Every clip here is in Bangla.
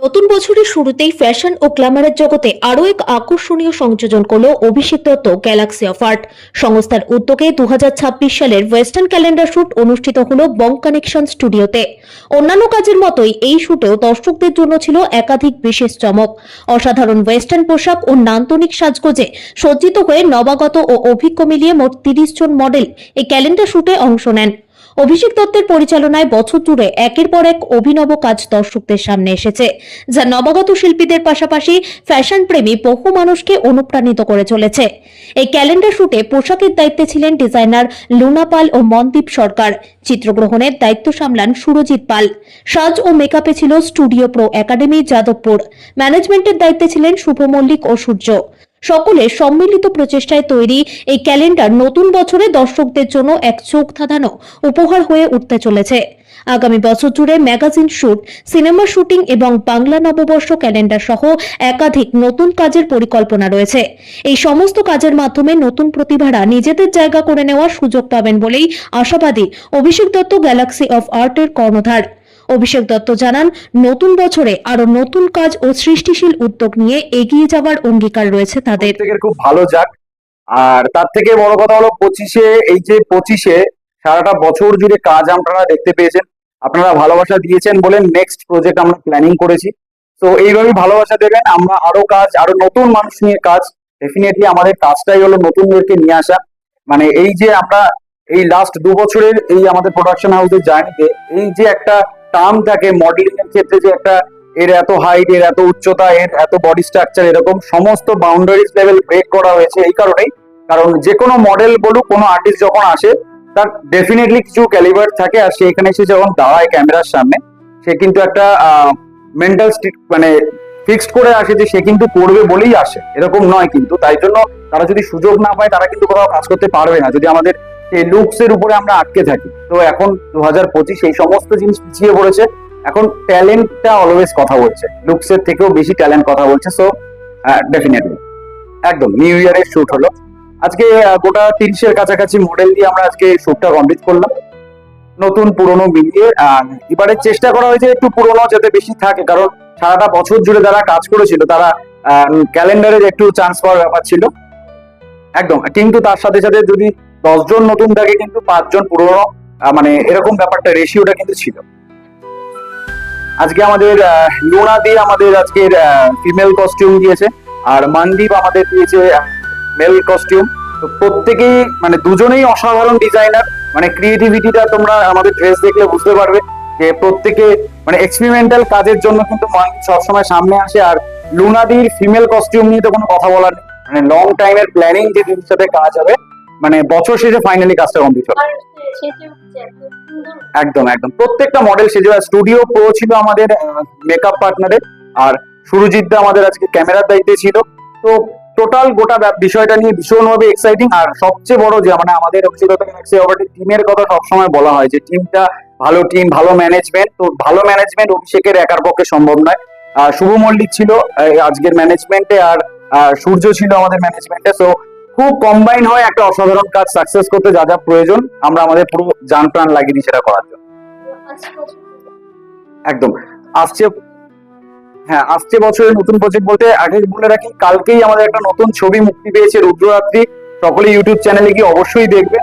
নতুন বছরের শুরুতেই ফ্যাশন ও গ্ল্যামারের জগতে আরও এক আকর্ষণীয় সংযোজন করল Abhishek Dutta Galaxy of Art. সংস্থার উদ্যোগে দুই হাজার ছাব্বিশ সালের ওয়েস্টার্ন ক্যালেন্ডার শুট অনুষ্ঠিত হল বং কানেকশন স্টুডিওতে। অন্যান্য কাজের মতোই এই শুটেও দর্শকদের জন্য ছিল একাধিক বিশেষ চমক। অসাধারণ ওয়েস্টার্ন পোশাক ও নান্তনিক সাজগোজে সজ্জিত হয়ে নবাগত ও অভিজ্ঞ মিলিয়ে মোট তিরিশ জন মডেল এই ক্যালেন্ডার শুটে অংশ নেন। অভিষেক দত্তের পরিচালনায় বছর জুড়ে একের পর এক অভিনব কাজ দর্শকদের সামনে এসেছে, যা নবাগত শিল্পীদের পাশাপাশি ফ্যাশন প্রেমী বহু মানুষকে অনুপ্রাণিত করে চলেছে। এই ক্যালেন্ডার শুটে পোশাকের দায়িত্বে ছিলেন ডিজাইনার লুনা পাল ও মনদীপ সরকার। চিত্রগ্রহণের দায়িত্ব সামলান সুরজিৎ পাল। সাজ ও মেকআপে ছিল স্টুডিও প্রো একাডেমি যাদবপুর। ম্যানেজমেন্টের দায়িত্বে ছিলেন শুভ মল্লিক ও সূর্য। সকলের সম্মিলিত প্রচেষ্টায় তৈরি এই ক্যালেন্ডার নতুন বছরে দর্শকদের জন্য এক চোখ ধাঁধানো উপহার হয়ে উঠতে চলেছে। আগামী বছর জুড়ে ম্যাগাজিন শুট, সিনেমা শুটিং এবং বাংলা নববর্ষ ক্যালেন্ডার সহ একাধিক নতুন কাজের পরিকল্পনা রয়েছে। এই সমস্ত কাজের মাধ্যমে নতুন প্রতিভারা নিজেদের জায়গা করে নেওয়ার সুযোগ পাবেন বলেই আশাবাদী অভিষেক দত্ত গ্যালাক্সি অফ আর্টের কর্ণধার। অভিষেক দত্ত জানান, নতুন বছরে আরও নতুন কাজ ও সৃষ্টিশীল উদ্যোগ নিয়ে এগিয়ে যাওয়ার অঙ্গীকার রয়েছে তাদের। খুব ভালো যাক। আর তার থেকে বড় কথা হলো পঁচিশে, এই যে পঁচিশে সারাটা বছর জুড়ে কাজ আপনারা দেখতে পেয়েছেন। আপনারা ভালোবাসা দিয়েছেন বলে নেক্সট প্রজেক্ট আমরা প্ল্যানিং করেছি। তো এইভাবেই ভালোবাসা দেবেন। আমরা আরও কাজ আরও নতুন মানুষ নিয়ে কাজ ডেফিনেটলি আমাদের কাজটাই হলো নতুনদেরকে নিয়ে আসা। মানে এই যে আমরা এই লাস্ট দু বছরের এই আমাদের প্রোডাকশন হাউসের জার্নিতে এই যে একটা টার্ম থাকে মডেলিং এর ক্ষেত্রে যে একটা এর এত হাইট এর এত উচ্চতা, এর এত বডি স্ট্রাকচার এরকম সমস্ত বাউন্ডারিজ লেভেল ব্রেক করা হয়েছে এই কারণেই। কারণ যে কোনো মডেল বলুক, কোনো আর্টিস্ট যখন আসে, তার ডেফিনেটলি কিছু ক্যালিবার থাকে আর সে এখানে এসে যখন দাঁড়ায় ক্যামেরার সামনে, সে কিন্তু একটা মেন্টাল মানে ফিক্সড করে আসে যে সে কিন্তু করবে বলেই আসে। এরকম নয় কিন্তু। তাই জন্য তারা যদি সুযোগ না পায়, তারা কিন্তু কোথাও কাজ করতে পারবে না। যদি আমাদের এই লুকস উপরে আমরা আটকে থাকি। তো এখন দু হাজার পঁচিশ এই সমস্ত জিনিস পিছিয়ে পড়েছে। এখন ট্যালেন্টটা অলওয়েজ কথা বলছে। লুকস এর থেকেও বেশি ট্যালেন্ট কথা বলছে। সো ডেফিনেটলি একদম নিউ ইয়ারের শুট হলো। আজকে গোটা তিরিশের কাছাকাছি মডেল দিয়ে আমরা আজকে শুটটা কমপ্লিট করলাম। নতুন, পুরনো মিলিয়ে এবারে চেষ্টা করা হয়েছে একটু পুরনো যাতে বেশি থাকে, কারণ সারাটা বছর জুড়ে যারা কাজ করেছিল, তারা ক্যালেন্ডারের একটু চান্স পাওয়ার ব্যাপার ছিল। একদম, কিন্তু তার সাথে সাথে যদি দশজন নতুন থাকে কিন্তু পাঁচজন পুরনো মানে এরকম ব্যাপারটা রেশিওটা কিন্তু ছিল। আজকে আমাদের লুনা দিয়ে আমাদের আজকের ফিমেল কস্টিউম দিয়েছে, আর মনদীপ আমাদের দিয়েছে মেল কস্টিউম তো প্রত্যেকেই মানে দুজনেই অসাধারণ ডিজাইনার মানে ক্রিয়েটিভিটিটা তোমরা আমাদের ড্রেস দেখলে বুঝতে পারবে যে প্রত্যেকে মানে এক্সপেরিমেন্টাল কাজের জন্য কিন্তু মনদীপ সবসময় সামনে আসে, আর লুনাদির ফিমেল কস্টিউম নিয়ে তো কোনো কথা বলার নেই। মানে লং টাইমের প্ল্যানিং যে সাথে কাজ হবে মানে বছর শেষে ফাইনালি কাজটা কমপ্লিট হবে একদম একদম। প্রত্যেকটা মডেল সেজে স্টুডিও প্রো ছিল আমাদের মেকআপ পার্টনারের আর সুরজিৎ দা আমাদের আজকে ক্যামেরার দায়িত্বে ছিল। তো টোটাল গোটা বিষয়টা নিয়ে ভীষণভাবে এক্সাইটিং আর সবচেয়ে বড় যে মানে আমাদের টিমের কথা সবসময় বলা হয় যে টিমটা ভালো টিম ভালো ম্যানেজমেন্ট তো ভালো ম্যানেজমেন্ট অভিষেকের একার পক্ষে সম্ভব নয়। আর শুভ মল্লিক ছিল আজকের ম্যানেজমেন্টে আর সূর্য ছিল আমাদের ম্যানেজমেন্টে তো খুব কম্বাইন হয় একটা অসাধারণ কাজ সাকসেস করতে যা যা প্রয়োজন, আমরা আমাদের পুরো জান প্রাণ লাগিয়ে দিই সেটা করার জন্য। একদম। আসছে হ্যাঁ আসছে বছরের নতুন প্রজেক্ট বলতে আগে বলে রাখি, কালকেই আমাদের একটা নতুন ছবি মুক্তি পেয়েছে রুদ্ররাত্রি। সকলে ইউটিউব চ্যানেলে গিয়ে অবশ্যই দেখবে।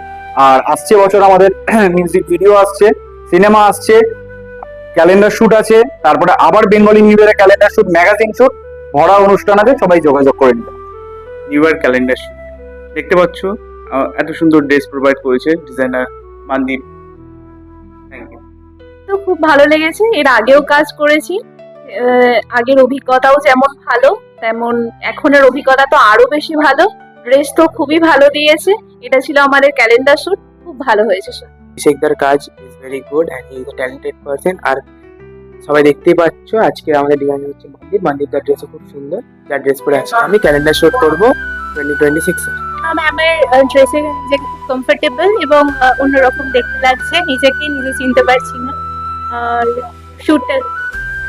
আর আসছে বছর আমাদের মিউজিক ভিডিও আসছে সিনেমা আসছে ক্যালেন্ডার শুট আছে, তারপরে আবার বেঙ্গলি নিউ ইয়ারের ক্যালেন্ডার শুট ম্যাগাজিন শুট ভরা অনুষ্ঠান আছে, সবাই যোগাযোগ করে নিতে নিউ ইয়ার ক্যালেন্ডার দেখতে পাচ্ছ আহ, এত সুন্দর ড্রেস প্রোভাইড করেছে ডিজাইনার মানদীপ। থ্যাংক ইউ তো খুব ভালো লেগেছে এর আগেও কাজ করেছি। আহ, আগের অভিজ্ঞতাও যেমন ভালো তেমন এখনের অভিজ্ঞতা তো আরও বেশি ভালো। ড্রেস তো খুবই ভালো দিয়েছে এটা ছিল আমাদের ক্যালেন্ডার শুট খুব ভালো হয়েছে শুট শেখদার কাজ is very good and is a talented person আর সবাই দেখতেই পাচ্ছ আজকে আমাদের ডিজাইনার হচ্ছে মন্দির মন্দিরটার ড্রেসও খুব সুন্দর যার ড্রেস পরে আজকে আমি ক্যালেন্ডার শুট করব টোয়েন্টি টোয়েন্টি সিক্সে আমার ড্রেসে নিজেকে খুব কমফোর্টেবল এবং অন্যরকম দেখতে লাগছে। নিজেকে নিজে চিনতে পারছি না। আর শুটটা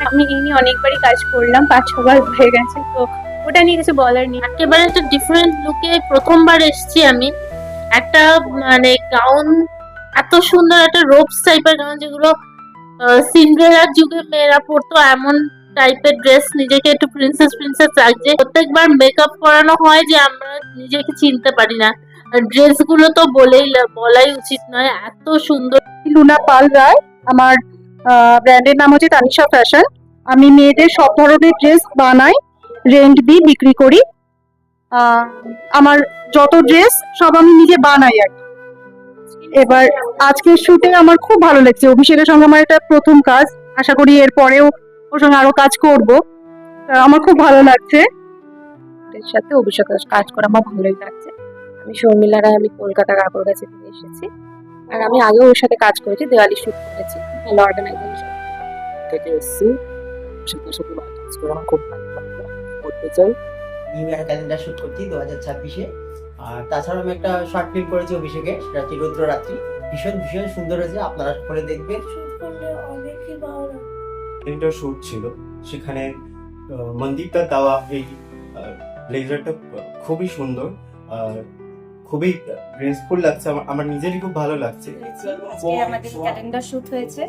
আমি এই নিয়ে অনেকবারই কাজ করলাম, পাঁচ ছবার হয়ে গেছে। তো ওটা নিয়ে কিছু বলার নেই। একেবারে একটা ডিফারেন্ট লুকে প্রথমবার এসেছি আমি। একটা মানে গাউন এত সুন্দর একটা রোপস টাইপের গাউন যেগুলো সিন্ড্রেলার যুগে মেয়েরা পরতো, এমন টাইপের ড্রেস নিজেকে একটু প্রিন্সেস প্রিন্সেস লাগছে। প্রত্যেকবার মেকআপ করানো হয় যে আমরা নিজেকে চিনতে পারি না। ড্রেসগুলো তো বলেই বলাই উচিত নয়, এত সুন্দর। লুনা পাল রায়, আমার ব্র্যান্ডের নাম হচ্ছে তানিশা ফ্যাশন। আমি মেয়েদের সব ধরনের ড্রেস বানাই, রেন্ট দিই বিক্রি করি। আমার যত ড্রেস, সব আমি নিজে বানাই আর। এবার আজকের শুটে আমার খুব ভালো লাগছে। অভিষেকের সঙ্গে আমার এটা প্রথম কাজ। আশা করি এরপরেও ওর সঙ্গে আরও কাজ করব। আমার খুব ভালো লাগছে। এর সাথে অভিষেকের কাজ করা আমার ভালোই লাগছে। আমি শর্মিলা রায় আমি কলকাতা কাপড় কাছে থেকে এসেছি। আর আমি আগেও ওর সাথে কাজ করেছি দেওয়ালি শুট করেছি। ভালো অর্গানাইজেশন থেকে এসেছি। সাথে সাথে কাজ করে আমার খুব ভালো লাগল। করতে চাই। নিউ ইয়ার ক্যালেন্ডার শুট করছি দু হাজার ছাব্বিশে। আর তাছাড়া আমি একটা শর্ট ফিল্ম করেছি অভিষেকে সেটা হচ্ছে রুদ্ররাত্রি। ভীষণ ভীষণ সুন্দর হয়েছে। আপনারা সকলে দেখবেন। তিনটা শ্যুট ছিল। সেখানে মনদীপ তার দেওয়া এই ব্লেজারটা খুবই সুন্দর আর খুবই গ্রেসফুল লাগছে আমার নিজেরই খুব ভালো লাগছে। আজকে আমাদের ক্যালেন্ডার শুট হয়েছে।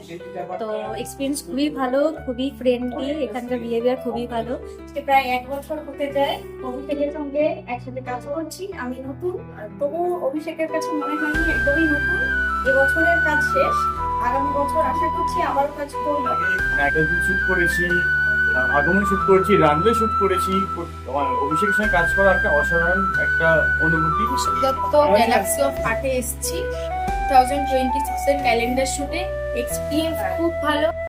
তো এক্সপিরিয়েন্স খুবই ভালো খুবই ফ্রেন্ডলি এখানকার বিহেভিয়ার খুবই ভালো। আজকে প্রায় এক বছর হতে যায় অভিষেকের সঙ্গে একসাথে কাজ করছি আমি নতুন তবুও অভিষেকের কাছে মনে হয়নি একদমই নতুন। এবছরের কাজ শেষ আগামী বছর আশা করছি আবারও কাজ করব। শুট করেছি আগমন শুট করেছি রানওয়ে শুট করেছি অভিষেকের সঙ্গে কাজ করা একটা অসাধারণ একটা অনুভূতি। দত্ত গ্যালাক্সি অফ আর্টে এসেছি। টু থাউজেন্ড টোয়েন্টি সিক্সের ক্যালেন্ডার শুটে এক্সপিরিয়েন্স খুব ভালো।